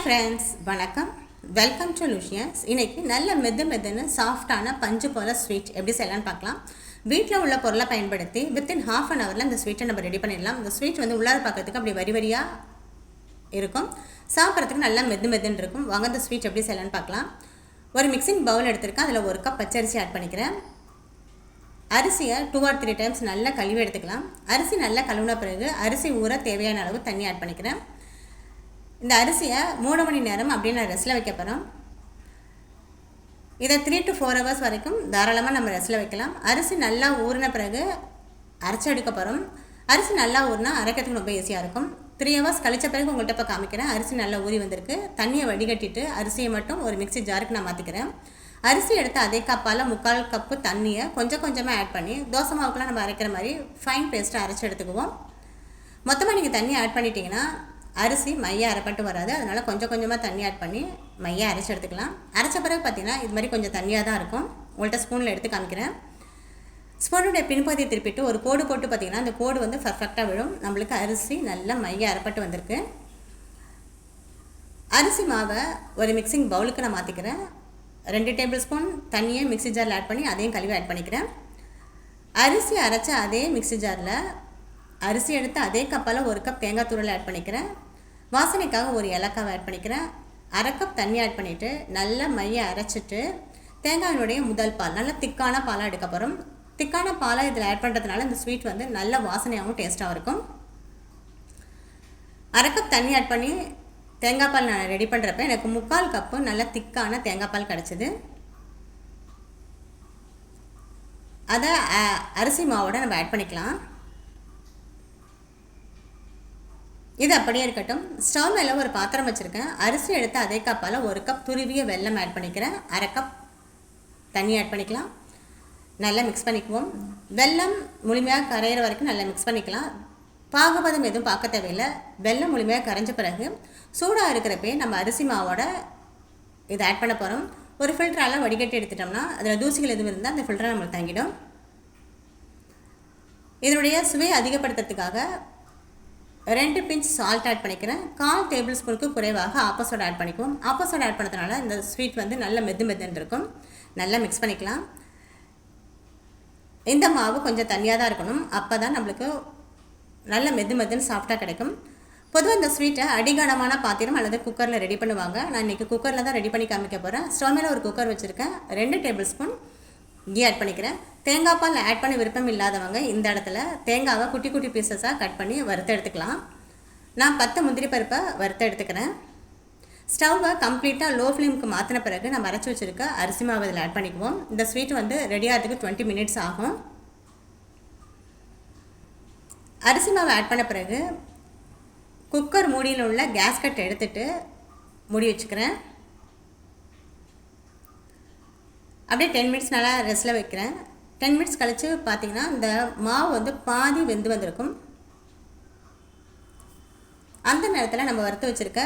Hi friends வணக்கம். Welcome to லூஷியன்ஸ் இன்னைக்கு நல்ல மெது மெதுன்னு சாஃப்டான பஞ்சு போல ஸ்வீட் எப்படி செய்யலாம்னு பார்க்கலாம். வீட்டில் உள்ள பொருளை பயன்படுத்தி வித்தின் ஹாஃப் அன் ஹவரில் இந்த ஸ்வீட்டை நம்ம ரெடி பண்ணிடலாம். இந்த ஸ்வீட் வந்து உள்ளார பார்க்கறதுக்கு அப்படி வரி வரியாக இருக்கும். சாப்பிட்றதுக்கு நல்லா மெது மெதுன்னு இருக்கும். வாங்க இந்த ஸ்வீட் எப்படி செய்யலாம்னு பார்க்கலாம். ஒரு மிக்சிங் பவுல் எடுத்திருக்கேன். அதில் ஒரு கப் பச்சரிசி ஆட் பண்ணிக்கிறேன். அரிசியை டூ ஆர் த்ரீ டைம்ஸ் நல்லா கழுவி எடுத்துக்கலாம். அரிசி நல்லா கழுவின பிறகு அரிசி ஊற தேவையான அளவு தண்ணி ஆட் பண்ணிக்கிறேன். இந்த அரிசியை மூணு மணி நேரம் அப்படியே நான் ரெஸ்ட்டில் வைக்க போகிறோம் இதை த்ரீ டு ஃபோர் ஹவர்ஸ் வரைக்கும் தாராளமாக நம்ம ரெஸ்ட்டில் வைக்கலாம். அரிசி நல்லா ஊறின பிறகு அரைச்சி எடுக்க போகிறோம் அரிசி நல்லா ஊறினா அரைக்கிறதுக்கு ரொம்ப ஈஸியாக இருக்கும். த்ரீ ஹவர்ஸ் கழிச்ச பிறகு உங்கள்கிட்ட இப்போ காமிக்கிறேன். அரிசி நல்லா ஊறி வந்திருக்கு. தண்ணியை வடிகட்டிட்டு அரிசியை மட்டும் ஒரு மிக்ஸி ஜாருக்கு நான் மாற்றிக்கிறேன் அரிசி எடுத்து அதே கப்பால் முக்கால் கப்பு தண்ணியை கொஞ்சம் கொஞ்சமாக ஆட் பண்ணி தோசை மாவுக்குலாம் நம்ம அரைக்கிற மாதிரி ஃபைன் பேஸ்ட்டை அரைச்சி எடுத்துக்குவோம். மொத்தமாக நீங்கள் தண்ணி ஆட் பண்ணிட்டீங்கன்னா அரிசி மைய அரைப்பட்டு வராது. அதனால் கொஞ்சம் கொஞ்சமாக தண்ணி ஆட் பண்ணி மைய அரைச்சி எடுத்துக்கலாம். அரைச்ச பிறகு பார்த்தீங்கன்னா இது மாதிரி கொஞ்சம் தண்ணியாக தான் இருக்கும். உங்கள்கிட்ட ஸ்பூனில் எடுத்து காமிக்கிறேன். ஸ்பூனுடைய பின்பகுதியை திருப்பிட்டு ஒரு கோடு போட்டு பார்த்தீங்கன்னா அந்த கோடு வந்து பர்ஃபெக்டாக விழும். நம்மளுக்கு அரிசி நல்லா மைய அரைப்பட்டு வந்திருக்கு. அரிசி மாவை ஒரு மிக்சிங் பவுலுக்கு நான் மாற்றிக்கிறேன் ரெண்டு டேபிள் ஸ்பூன் தண்ணியை மிக்ஸி ஜாரில் ஆட் பண்ணி அதையும் கழுவி ஆட் பண்ணிக்கிறேன். அரிசி அரைச்ச அதே மிக்ஸி ஜாரில் அரிசி எடுத்து அதே கப்பால் ஒரு கப் தேங்காய் தூரில் ஆட் பண்ணிக்கிறேன். வாசனைக்காக ஒரு ஏலக்காவை ஆட் பண்ணிக்கிறேன். அரை கப் தண்ணி ஆட் பண்ணிவிட்டு நல்லா மையை அரைச்சிட்டு தேங்காயினுடைய முதல் பால் நல்லா திக்கான பாலாக எடுக்க போகிறோம் திக்கான பாலை இதில் ஆட் பண்ணுறதுனால இந்த ஸ்வீட் வந்து நல்ல வாசனையாகவும் டேஸ்ட்டாகவும் இருக்கும். அரை கப் தண்ணி ஆட் பண்ணி தேங்காய் பால் நான் ரெடி பண்ணுறப்ப எனக்கு முக்கால் கப்பு நல்ல திக்கான தேங்காய் பால் கிடச்சிது. அதை அரிசி மாவோட நம்ம ஆட் பண்ணிக்கலாம். இது அப்படியே இருக்கட்டும். ஸ்டவ் மேலே ஒரு பாத்திரம் வச்சுருக்கேன். அரிசி எடுத்து அதே கப்பால் ஒரு கப் துருவிய வெல்லம் ஆட் பண்ணிக்கிறேன். அரை கப் தண்ணி ஆட் பண்ணிக்கலாம். நல்லா மிக்ஸ் பண்ணிக்குவோம். வெல்லம் முழுமையாக கரையிற வரைக்கும் நல்லா மிக்ஸ் பண்ணிக்கலாம். பாகுபதம் எதுவும் பார்க்க தேவையில்லை. வெல்லம் முழுமையாக கரைஞ்ச பிறகு சூடாக இருக்கிறப்பே நம்ம அரிசி மாவோட இதை ஆட் பண்ண போகிறோம் ஒரு ஃபில்டரால் வடிகட்டி எடுத்துட்டோம்னா அதில் தூசிகள் எதுவும் இருந்தால் அந்த ஃபில்டரை நம்மளுக்கு தங்கிடும். இதனுடைய சுவையை அதிகப்படுத்துறதுக்காக ரெண்டு பிஞ்ச் சால்ட் ஆட் பண்ணிக்கிறேன். கால் டேபிள் ஸ்பூனுக்கு குறைவாக ஆப்போசோட் ஆட் பண்ணிக்குவோம். ஆப்போசோட் ஆட் பண்ணதுனால இந்த ஸ்வீட் வந்து நல்ல மெது மெதுன்னு இருக்கும். நல்லா மிக்ஸ் பண்ணிக்கலாம். இந்த மாவு கொஞ்சம் தண்ணியாக தான் இருக்கணும். அப்போ தான் நம்மளுக்கு நல்ல மெது மெதுன்னு சாஃப்டாக கிடைக்கும். பொதுவாக இந்த ஸ்வீட்டை அடிகனமான பாத்திரம் அல்லது குக்கரில் ரெடி பண்ணுவாங்க. நான் இன்றைக்கி குக்கரில் தான் ரெடி பண்ணி காமிக்க போகிறேன் ஸ்டவ் மேலே ஒரு குக்கர் வச்சுருக்கேன். ரெண்டு டேபிள் ஸ்பூன் கீ ஆட் பண்ணிக்கிறேன். தேங்காய் பால் ஆட் பண்ண விருப்பம் இல்லாதவங்க இந்த இடத்துல தேங்காவை குட்டி குட்டி பீசஸாக கட் பண்ணி வறுத்து எடுத்துக்கலாம். நான் பத்து முந்திரி பருப்பை வறுத்து எடுத்துக்கிறேன். ஸ்டவ்வை கம்ப்ளீட்டாக லோ ஃப்ளேமுக்கு மாற்றின பிறகு நம்ம அரைச்சி வச்சுருக்க அரிசி மாவு இதில் ஆட் பண்ணிக்குவோம். இந்த ஸ்வீட் வந்து ரெடி ஆகிறதுக்கு டுவெண்ட்டி மினிட்ஸ் ஆகும். அரிசி மாவு ஆட் பண்ண பிறகு குக்கர் மூடியில் உள்ள கேஸ்கட் எடுத்துட்டு மூடி வச்சுக்கிறேன். அப்படியே டென் மினிட்ஸ் நல்லா ரெஸ்ட்டில் வைக்கிறேன். டென் மினிட்ஸ் கழித்து பார்த்தீங்கன்னா இந்த மாவு வந்து பாதி வெந்து வந்திருக்கும். அந்த நேரத்தில் நம்ம வறுத்து வச்சுருக்க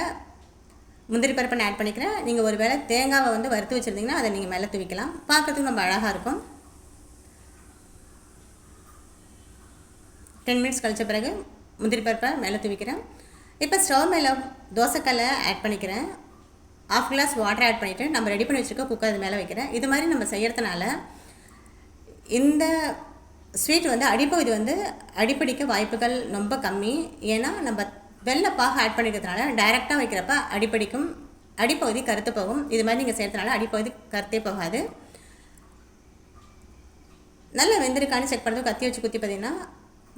முந்திரி பருப்பை நான் ஆட் பண்ணிக்கிறேன். நீங்கள் ஒரு வேளை தேங்காவை வந்து வறுத்து வச்சுருந்தீங்கன்னா அதை நீங்கள் மேலே துவிக்கலாம். பார்க்கறதுக்கு ரொம்ப அழகாக இருக்கும். டென் மினிட்ஸ் கழித்த பிறகு முந்திரி பருப்பை மேலே துவிக்கிறேன். இப்போ ஸ்டவ் மேலே தோசைக்கல்லை ஆட் பண்ணிக்கிறேன். ஆஃப் கிளாஸ் வாட்டர் ஆட் பண்ணிவிட்டு நம்ம ரெடி பண்ணி வச்சுருக்க குக்கர் அது மேலே வைக்கிறேன். இது மாதிரி நம்ம செய்கிறதுனால இந்த ஸ்வீட் வந்து அடிப்பகுதி வந்து அடிப்படிக்க வாய்ப்புகள் ரொம்ப கம்மி. ஏன்னா நம்ம வெள்ளப்பாக ஆட் பண்ணிக்கிறதுனால டைரெக்டாக வைக்கிறப்ப அடிப்படிக்கும் அடிப்பகுதி கருத்து போகும். இது மாதிரி நீங்கள் செய்கிறதுனால அடிப்பகுதி கருத்தே போகாது. நல்லா வெந்திருக்கான்னு செக் பண்ணுறது கத்தி வச்சு குத்தி பார்த்தீங்கன்னா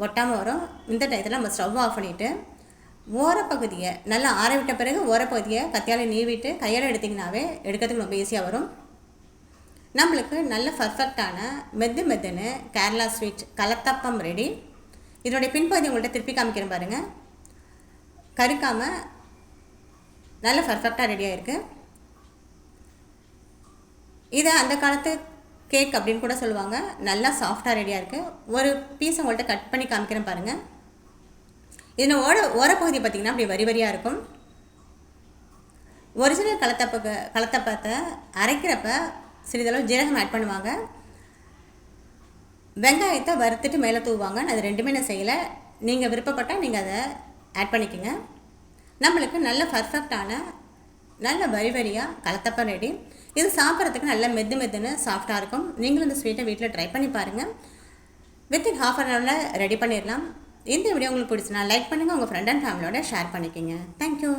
ஒட்டாமல் வரும். இந்த டயத்தில் நம்ம ஸ்டவ் ஆஃப் பண்ணிவிட்டு ஓரப்பகுதியை நல்லா ஆற விட்ட பிறகு ஓரப்பகுதியை கத்தியால் நீவிட்டு கையால் எடுத்திங்கனாவே எடுக்கிறதுக்கு ரொம்ப ஈஸியாக வரும். நம்மளுக்கு நல்ல பர்ஃபெக்டான மெத்து மெத்துன்னு கேரளா ஸ்வீட் கலத்தப்பம் ரெடி இதனுடைய பின்பகுதி உங்கள்கிட்ட திருப்பி காமிக்கிறேன் பாருங்கள் கருக்காமல் நல்ல பர்ஃபெக்டாக ரெடியாக இருக்குது இதை அந்த காலத்து கேக் அப்படின்னு கூட சொல்லுவாங்க. நல்லா சாஃப்டாக ரெடியாக இருக்குது ஒரு பீஸ் உங்கள்கிட்ட கட் பண்ணி காமிக்கிறேன் பாருங்கள் இதில் ஓர ஓரப்பகுதி பார்த்திங்கன்னா அப்படி வரி வரியாக இருக்கும். ஒரிஜினல் கலத்தப்ப கலத்தப்பத்தை அரைக்கிறப்ப சிறிதளவு ஜீரகம் ஆட் பண்ணுவாங்க. வெங்காயத்தை வறுத்துட்டு மேலே தூவாங்க நான் அது ரெண்டுமே நான் செய்யலை. நீங்கள் விருப்பப்பட்டால் நீங்கள் அதை ஆட் பண்ணிக்கோங்க. நம்மளுக்கு நல்ல பர்ஃபெக்டான நல்ல வரி வரியாக கலத்தப்பம் ரெடி இது சாப்பிட்றதுக்கு நல்ல மெது மெதுன்னு சாஃப்டாக இருக்கும். நீங்களும் இந்த ஸ்வீட்டை வீட்டில் ட்ரை பண்ணி பாருங்கள் வித்தின் ஹாஃப் அன் ஹவரில் ரெடி பண்ணிடலாம். இந்த வீடியோ உங்களுக்கு பிடிச்சினா லைக் பண்ணுங்கள் உங்கள் ஃப்ரெண்ட் அண்ட் ஃபேமிலியோட ஷேர் பண்ணிக்கோங்க. Thank you